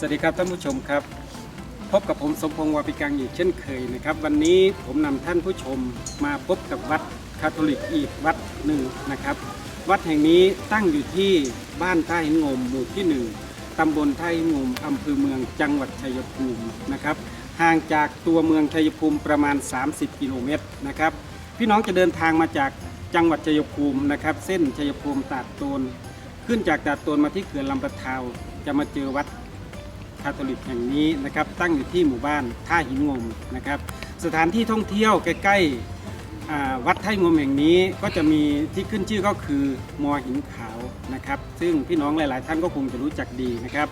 สวัสดีครับท่านผู้ชมครับ พบกับผมสมพงษ์วาปิกังอีกเช่นเคยนะครับ วันนี้ผมนำท่านผู้ชมมาพบกับวัดคาทอลิกอีกวัดหนึ่งนะครับ วัดแห่งนี้ตั้งอยู่ที่บ้านท่าหินงมหมู่ที่หนึ่งตำบลท่าหินงมอำเภอเมืองจังหวัดชัยภูมินะครับ ห่างจากตัวเมืองชัยภูมิประมาณ 30 กิโลเมตรนะครับ พี่น้องจะเดินทางมาจากจังหวัดชัยภูมินะครับ เส้นชัยภูมิตาดโตน ขึ้นจากตาดโตนมาที่เขื่อนลำปะทาวจะมาเจอวัดาทอลิกแห่งนี้นะครับตั้งอยู่ที่หมู่บ้านท่าหินงมนะครับสถานที่ท่องเที่ยวใกล้ๆวัดท่าหงมแห่งนี้ก็จะมีที่ขึ้นชื่อก็คือมอหินขาวนะครับซึ่งพี่น้องหลาย ๆ ท่านก็คงจะรู้จักดีนะครับ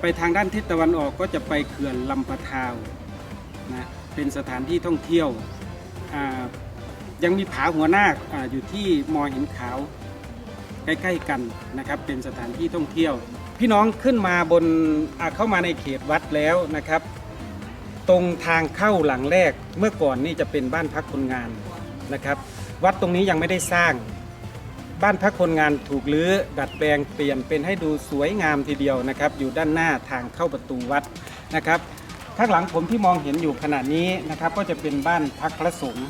ไปทางด้านทิศตะวันออกก็จะไปเขื่อนลำปะทาวนะเป็นสถานที่ท่องเที่ยวยังมีผาหัวนาคอาอยู่ที่มอหินขาวใกล้ ๆ กันนะครับเป็นสถานที่ท่องเที่ยว พี่น้องขึ้นมาบนเข้ามาในเขตวัดแล้วนะครับ ตรงทางเข้าหลังแรกเมื่อก่อนนี่จะเป็นบ้านพักคนงานนะครับ วัดตรงนี้ยังไม่ได้สร้าง บ้านพักคนงานถูกรื้อดัดแปลงเปลี่ยนเป็นให้ดูสวยงามทีเดียวนะครับ อยู่ด้านหน้าทางเข้าประตูวัดนะครับ ข้างหลังผมที่มองเห็นอยู่ขณะนี้นะครับ ก็จะเป็นบ้านพักพระสงฆ์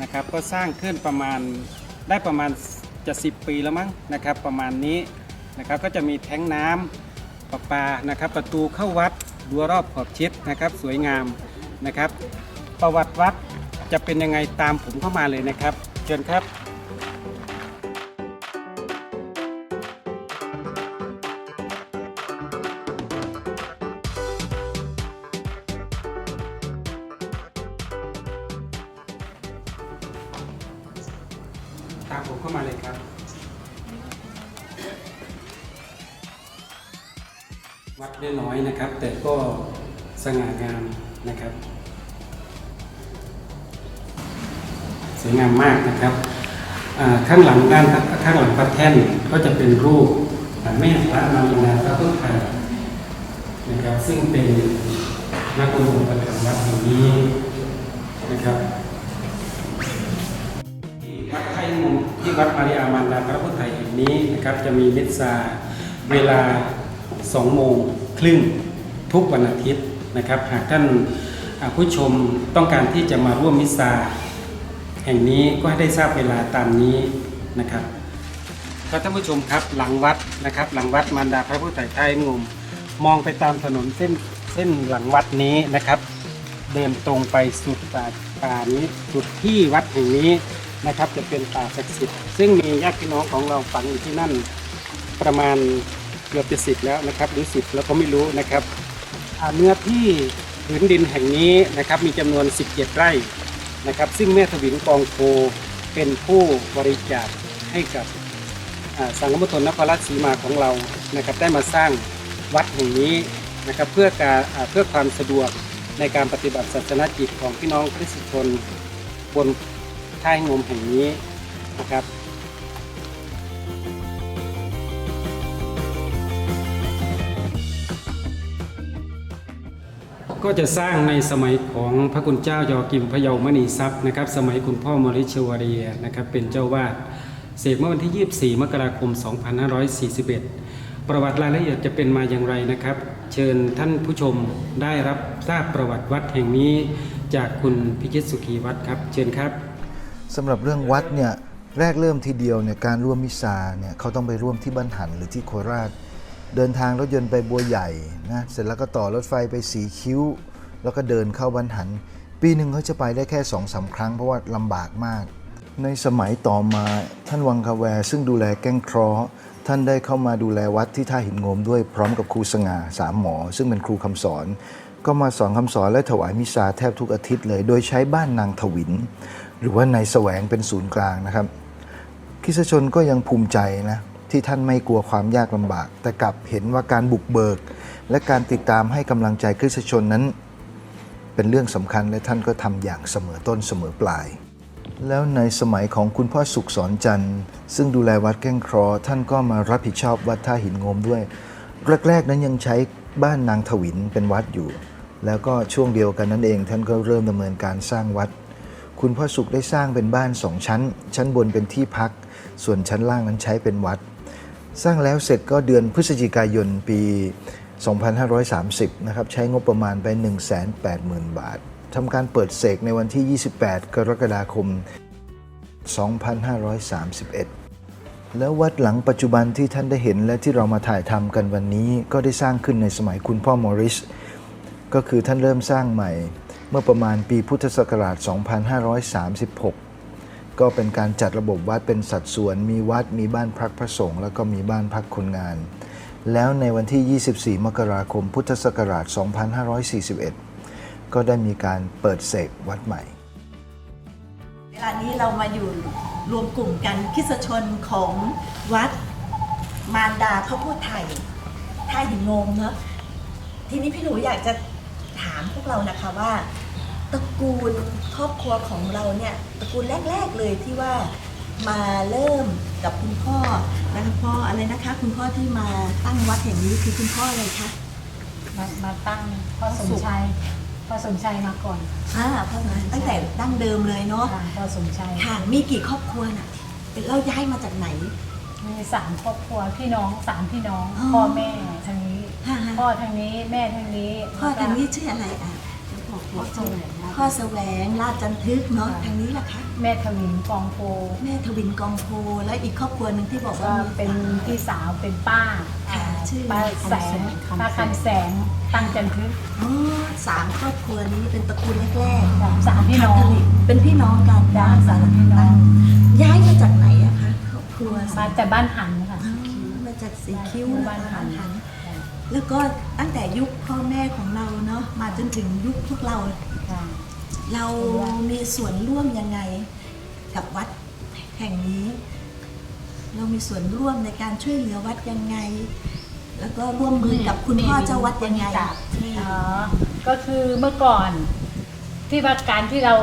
นะครับ ก็สร้างขึ้นประมาณได้ประมาณจะสิปีแล้วมั้งนะครับ ประมาณนี้ นะครับก็จะมีแท้งน้ำประปานะครับ ประตูเข้าวัดรั้วรอบขอบชิดนะครับ สวยงามนะครับ ประวัติวัดจะเป็นยังไงตามผมเข้ามาเลยนะครับเชิญครับตามผมเข้ามาเลยครับ วัดน้อยนะครับ แต่ก็สง่างามนะครับ สวยงามมากนะครับข้างหลังด้านข้างหลังพระแท่นก็จะเป็นรูปแม่พระมารินาพระพุทธไทยนะครับซึ่งเป็นนักบุญประจำวัดแห่งนี้นะครับที่วัดไทยมุมที่วัดมาริยามารดาพระพุทธไทยแห่งนี้นะครับ จะมีมิสซาเวลา 2 โมงครึ่งทุกวันอาทิตย์นะครับ หากท่านผู้ชมต้องการที่จะมาร่วมมิสซาแห่งนี้ก็ให้ได้ทราบเวลาตามนี้นะครับครับท่านผู้ชมครับหลังวัดนะครับ หลังวัดมารดาพระพุทธไทยไทยมุมมองไปตามถนนเส้นเส้นหลังวัดนี้นะครับ เดินตรงไปสุดป่าป่านี้สุดที่วัดแห่งนี้นะครับ จะเป็นป่าศักดิ์สิทธิ์ซึ่งมีญาติพี่น้องของเราฝังอยู่ที่นั่นประมาณ กือบจะสิบแล้วนะครับหรือสิบแล้วก็ไม่รู้นะครับเนื้อที่ผืนดินแห่งนี้นะครับมีจำนวน 17 ไร่นะครับ ซึ่งแม่ถวินกองโพเป็นผู้บริจาคให้กับสังฆมุทนนครราชสีมาของเรานะครับได้มาสร้างวัดแห่งนี้นะครับเพื่อการเพื่อความสะดวกในการปฏิบัติศาสนกิจของพี่น้องคริสตชนบนท่ายงมแห่งนี้นะครับ ก็จะสร้างในสมัยของพระคุณเจ้ายอกิมพระเยามณีทรัพย์นะครับ สมัยคุณพ่อมริชวรียนะครับเป็นเจ้าวาดเสกเมื่อวันที่ 24 มกราคม 2541 ประวัติรายละเอียดจะเป็นมาอย่างไรนะครับ เชิญท่านผู้ชมได้รับทราบประวัติวัดแห่งนี้จากคุณพิชิตสุขีวัดครับ เชิญครับสำหรับเรื่องวัดเนี่ยแรกเริ่มทีเดียวเนี่ยการร่วมมิสซาเนี่ยเขาต้องไปร่วมที่บ้านหันหรือที่โคราช เดินทางรถยนต์ไปบัวใหญ่นะเสร็จแล้วก็ต่อรถไฟไปสีคิ้ว แล้วก็เดินเข้าบ้านหัน ปีหนึ่งเขาจะไปได้แค่สองสาครั้งเพราะว่าลำบากมาก ในสมัยต่อมาท่านวังคาแวซึ่งดูแลแก้งคราะห์ท่านได้เข้ามาดูแลวัดที่ท่าหินโงมด้วยพร้อมกับครูสง่าสามหมอ ซึ่งเป็นครูคำสอน ก็มาสอนคำสอนและถวายมิสซาแทบทุกอาทิตย์เลย โดยใช้บ้านนางถวิน หรือว่านายแสวงเป็นศูนย์กลางนะครับคิสชนก็ยังภูมิใจนะ ที่ท่านไม่กลัวความยากลำบาก แต่กลับเห็นว่าการบุกเบิก และการติดตามให้กำลังใจคริสตชนนั้น เป็นเรื่องสำคัญและท่านก็ทำอย่างเสมอต้นเสมอปลาย แล้วในสมัยของคุณพ่อสุขสอนจันทร์ ซึ่งดูแลวัดแก้งคราะห์ท่านก็มารับผิดชอบวัดท่าหินงมด้วย แรกๆนั้นยังใช้บ้านนางถวินเป็นวัดอยู่ แล้วก็ช่วงเดียวกันนั้นเอง ท่านก็เริ่มดำเนินการสร้างวัด คุณพ่อสุขได้สร้างเป็นบ้านสองชั้น ชั้นบนเป็นที่พัก ส่วนชั้นล่างนั้นใช้เป็นวัด สร้างแล้วเสร็จก็เดือนพฤศจิกายนปี 2530 นะครับ ใช้งบประมาณไป 180,000 บาททำการเปิดเสกในวันที่ 28 กรกฎาคม 2531 แล้ววัดหลังปัจจุบันที่ท่านได้เห็นและที่เรามาถ่ายทำกันวันนี้ ก็ได้สร้างขึ้นในสมัยคุณพ่อมอริส ก็คือท่านเริ่มสร้างใหม่ เมื่อประมาณปีพุทธศักราช 2536 ก็เป็นการจัดระบบวัดเป็นสัดส่วน มีวัดมีบ้านพักพระสงฆ์แล้วก็มีบ้านพักคนงาน แล้วในวันที่ 24 มกราคมพุทธศักราช 2541 ก็ได้มีการเปิดเสกวัดใหม่ เวลานี้เรามาอยู่รวมกลุ่มกันคิสชนของวัดมารดาข้าวโพดไทยท่าหินงงเนาะทีนี้พี่หนูอยากจะถามพวกเรานะคะว่า ตระกูลครอบครัวของเราเนี่ยตระกูลแรก ๆเลยที่ว่ามาเริ่มกับคุณพ่อนะคะพ่ออะไรนะคะ คุณพ่อที่มาตั้งวัดแห่งนี้คือคุณพ่ออะไรคะมามาตั้งพ่อสมชัยพ่อสมชัยมาก่อนอ่าพ่อมาตั้งแต่ดั้งเดิมเลยเนาะค่ะพ่อสมชัยค่ะมีกี่ครอบครัวน่ะเราย้ายมาจากไหน มีสามครอบครัวพี่น้องสามพี่น้องอ๋อพ่อแม่ทางนี้ ค่ะ พ่อทางนี้แม่ทางนี้พ่อทางนี้ชื่ออะไรอะ พ่อแสวงพ่อแสวงราชจันทึกเนาะทางนี้ล่ะคะแม่ทวินกองโพ แม่ทวินกองโพ และอีกครอบครัวหนึ่งที่บอกก็ว่ามีเป็นพี่สาวเป็นป้าค่ะชื่อป้าแสงป้าคันแสงตั้งจันทึกอ๋อสามครอบครัวนี้เป็นตระกูลแรกสามสามพี่น้องคาทลิกเป็นพี่น้องกันจ้ะสามพี่น้องย้ายมาจากไหนอะคะครอบครัวมาจากบ้านหันค่ะอ๋อมาจากสีคิ้วบ้านหันหัน แล้วก็ตั้งแต่ยุคพ่อแม่ของเราเนาะมาจนถึงยุคพวกเราค่ะเรามีส่วนร่วมยังไงกับวัดแห่งนี้ เรามีส่วนร่วมในการช่วยเหลือวัดยังไง แล้วก็ร่วมมือกับคุณพ่อเจ้าวัดยังไงอ๋อก็คือเมื่อก่อนที่ว่าการที่เรา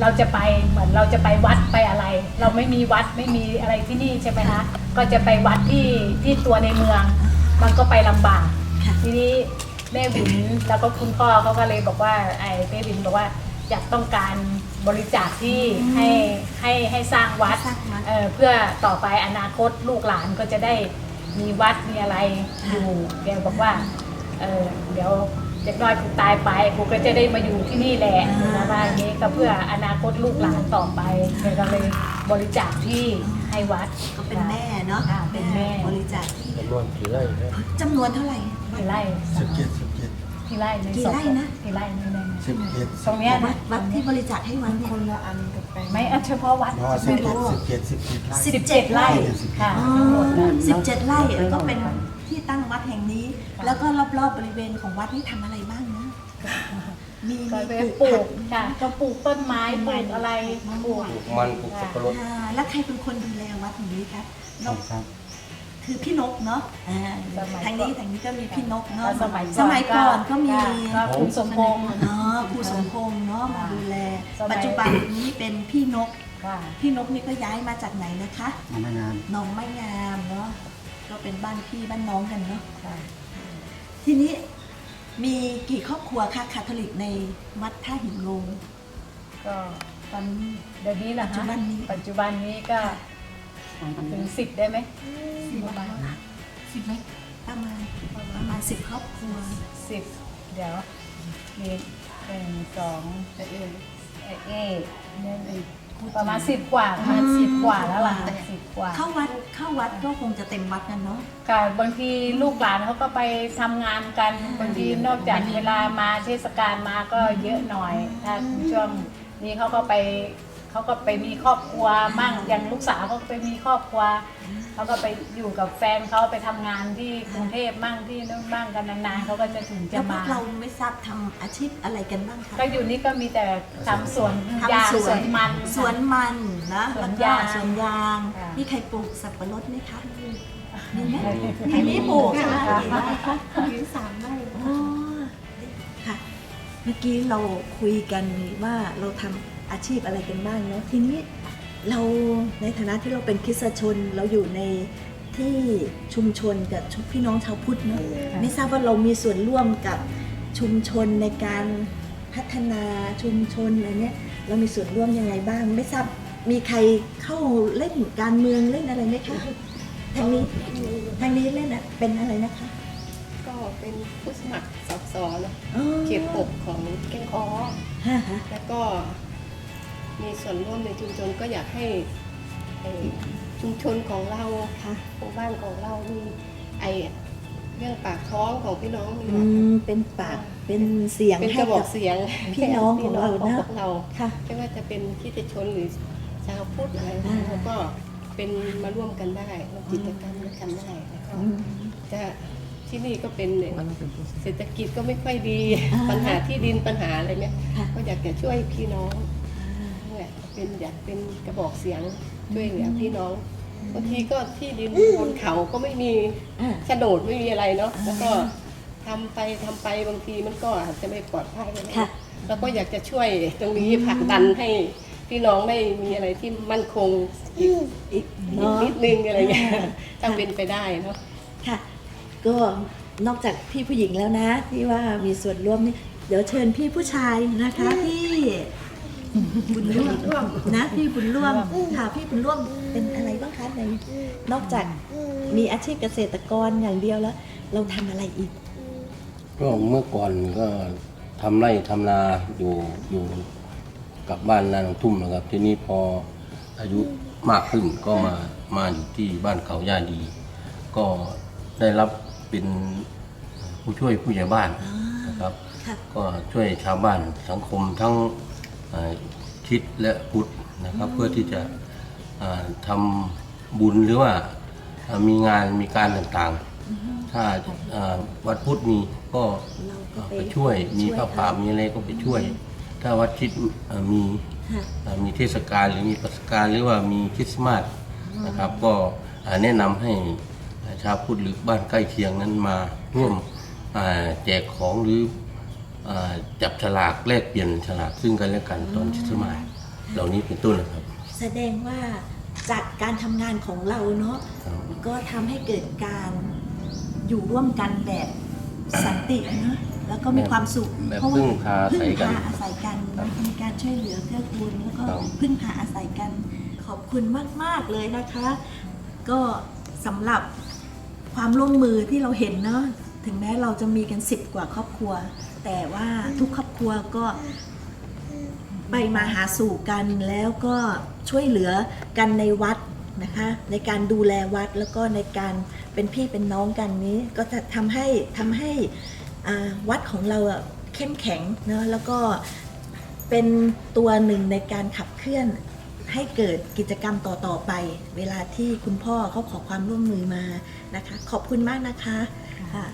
เราจะไปเหมือนเราจะไปวัดไปอะไร เราไม่มีวัดไม่มีอะไรที่นี่ใช่ไหมคะก็จะไปวัดที่ที่ตัวในเมือง มันก็ไปลำบากค่ะทีนี้แม่วินแล้วก็คุณพ่อเขาก็เลยบอกว่าไอ้แม่วินบอกว่าอยากต้องการบริจาคที่ให้ให้ให้สร้างวัดสร้างวัดเอ่อเพื่อต่อไปอนาคตลูกหลานก็จะได้มีวัดมีอะไรอยู่แกบอกว่าเออเดี๋ยวเด็กน้อยกูตายไปกูก็จะได้มาอยู่ที่นี่แหละอ่านนะว่าอย่างนี้ก็เพื่ออนาคตลูกหลานต่อไปแกก็เลยบริจาคที่ ให้วัด ก็เป็นแม่เนาะค่ะเป็นแม่ บริจาคที่จำนวนกี่ไร่ครับจำนวนเท่าไหร่ กี่ไร่สิบเจ็ดสิบเจ็ดกี่ไร่ในกี่สองไร่นะ กี่ไร่นี่นะสิบเจ็ดตรงเนี้ยวันะดวัดที่บริจาคให้วัดคนละอันไม่อะเฉพาะวัดอ๋อสิบเจ็ดสิบเจ็ดสิบเจ็ดไร่สิบสิบเจ็ดไร่ค่ะอ๋อทั้งหมดนะ สิบเจ็ดไร่ก็เป็นที่ตั้งวัดแห่งนี้ แล้วก็รอบๆบริเวณของวัดนี่ทำอะไรบ้างนะ มีก็มีไปปลูกปลูผักค่ะก็ปลูกต้นไม้ปลูกอะไรปลูก ปลูกมันปลูกสับปะรด อ่าแล้วใครเป็นคนดูแลวัดแห่งนี้ครับนกครับ คือพี่นกเนาะอ่าทางนี้ทางนี้ก็มีพี่นกเนาะสมัยสมัยก่อนก็มี ก็คุณสมพงษ์ เนาะครูสมพงษ์เนาะมาดูแล สมัย ปัจจุบันนี้เป็นพี่นก ค่ะ พี่นกนี่ก็ย้ายมาจากไหนนะคะทำงาน หน้องไม้งามเนาะก็เป็นบ้านพี่บ้านน้องกันเนาะค่ะ ทีนี้ มีกี่ครอบครัวคะคาทอลิกในวัดท่าหินลงก็ตอนเดี๋ยวนี้เหรอปัจจุฮะบันนี้ ปัจจุบันนี้ก็ถึงสิบได้ไหมสิบประมาณสิบไหมประมาณประมาณสิบครอบครัว สิบเดี๋ยวมีหนึ่งสองเอ็ดเอ็ดเอ็ดเนี่ย ประมาณสิบกว่าประมาณสิบกว่าแล้วล่ะสิบกว่า เข้าวัดเข้าวัดก็คงจะเต็มวัดกันเนาะ ค่ะบางทีลูกหลานเขาก็ไปทำงานกันบางทีนอกจากเวลามาเทศกาลมาก็เยอะหน่อยถ้าช่วงนี้เขาก็ไปเขาก็ไปมีครอบครัวมั่งอย่างลูกสาวเขาก็ไปมีครอบครัว เขาก็ไปอยู่กับแฟนเขาไปทำงานที่กรุงเทพมั่งที่นู่นมั่งกันนานๆเขาก็จะถึงแล้จะวพวมากเราไม่ทราบทำอาชีพอะไรกันบ้างคะก็อยู่นี่ก็มีแต่ทำสวนยางทำสวนมัน สวนมันนะสวนแล้วก็ยางสวนยางค่ะมีใครปลูกสับปะรดไหมคะมีไหมมีนี่ปลูกค่ะมีสามไร่อ๋อค่ะเมื่อกี้เราคุยกันว่าเราทำอาชีพอะไรกันบ้างเนาะทีนี้ เราในฐานะที่เราเป็นคริสตชนเราอยู่ในที่ชุมชนกับพี่น้องชาวพุทธเนาะไม่ทราบว่าเรามีส่วนร่วมกับชุมชนในการพัฒนาชุมชนอะไรเนี้ยเรามีส่วนร่วมยังไงบ้าง ไม่ทราบมีใครเข้าเล่นการเมืองเล่นอะไรไหมคะทางนี้ทางนี้เล่นอะเป็นอะไรนะคะ ก็เป็นเป็นผู้สมัครสอบสอนะอ๋อเขตหกของแก้งคอฮะฮะแล้วก็ มีส่วนร่วมในชุมชนก็อยากให้ไอ้ชุมชนของเราค่ะหมู่บ้านของเรามีไอเรื่องปากท้องของพี่น้องนี่อืแหละมเป็นปากเป็นเสียงเป็นกให้ระบอกักบเสียงพี่น้องของเราพี่นะน้พวกเราค่ะไม่ว่าจะเป็นคริสตชนหรือชาวพุทธอะไรอ่าแล้วก็เป็นมาร่วมกันได้ร่วมกิจกรรมด้วยกันได้แล้วก็อืมจะที่นี่ก็เป็นเศรษฐกิจก็ไม่ค่อยดีอ่าปัญหาที่ดินปัญหาอะไรเนี่ยค่ะก็อยากจะช่วยพี่น้องนั่นแหละ เป็นอยากเป็นกระบอกเสียงช่วยเหลือพี่น้องบางทีก็ที่ดินบนเขาก็ไม่มีอ่าโฉนดไม่มีอะไรเนาะแล้วก็ทำไปทำไปบางทีมันก็อาจจะไม่ปลอดภัยอะไรค่ะแล้วก็อยากจะช่วยตรงนี้ผลักดันให้พี่น้องได้มีอะไรที่มั่นคงอีกอีกอีกเนาะนิดนึงอะไรเงี้ยอ่าถ้าเป็นไปได้เนาะค่ะ ก็นอกจากพี่ผู้หญิงแล้วนะที่ว่ามีส่วนร่วมนี่เดี๋ยวเชิญพี่ผู้ชายนะคะพี่ บุญร่วมนะพี่บุญร่วมค่ะพี่บุญร่วมเป็นอะไรบ้างคะในนอกจากมีอาชีพเกษตรกรอย่างเดียวแล้ว เราทำอะไรอีก ก็เมื่อก่อนก็ทำไร่ทำนาอยู่อยู่กับบ้านนาหนองทุ่มนะครับ ทีนี้พออายุมากขึ้นก็มามาอยู่ที่บ้านเขาย่าดี ก็ได้รับเป็นผู้ช่วยผู้ใหญ่บ้านนะครับ ค่ะ ก็ช่วยชาวบ้านสังคมทั้งเอ่อ คริดและพุทธนะครับเพื่อที่จะเอ่อทำบุญหรือว่าเอ่อมีงานมีการต่างๆ ถ้าเอ่อวัดพุทธมีก็เราก็เอ่อไปไปช่วยมีช่วยพระป่าเขามีมีอะไรก็ไปช่วย ถ้าวัดคริดเอ่อมีค่ะเอ่อมีเทศกาลหรือมีเทศกาลหรือว่ามีคริสต์มาสนะครับ ก็เอ่อแนะนำให้ชาวพุทธหรือบ้านใกล้เคียงนั้นมาร่วมเอ่อแจกของหรือ เอ่อจับฉลากแลกเปลี่ยนฉลากซึ่งกันและกันตอนคริสต์มาสเหล่านี้เป็นต้นนะครับแสดงว่าจากการทำงานของเราเนาะครับก็ทำให้เกิดการอยู่ร่วมกันแบบสันติเนอะแล้วก็มีความสุขแบบเพระว่พึ่งพาอาศัยกันพึ่งพาอาศัยกันมีการช่วยเหลือเกื้อกูลแล้วก็ครับ พึ่งพาอาศัยกันขอบคุณมาก ๆ เลยนะคะ ก็สำหรับความร่วมมือที่เราเห็นเนาะถึงแม้เราจะมีกันสิบกว่าครอบครัว แต่ว่าทุกครอบครัวก็ไปมาหาสู่กันแล้วก็ช่วยเหลือกันในวัดนะคะในการดูแลวัดแล้วก็ในการเป็นพี่เป็นน้องกันนี้ ก็จะทำให้ทำให้วัดของเราเข้มแข็งเนาะแล้วก็เป็นตัวหนึ่งในการขับเคลื่อนให้เกิดกิจกรรมต่อๆไป เวลาที่คุณพ่อเขาขอความร่วมมือมานะคะ ขอบคุณมากนะคะค่ะ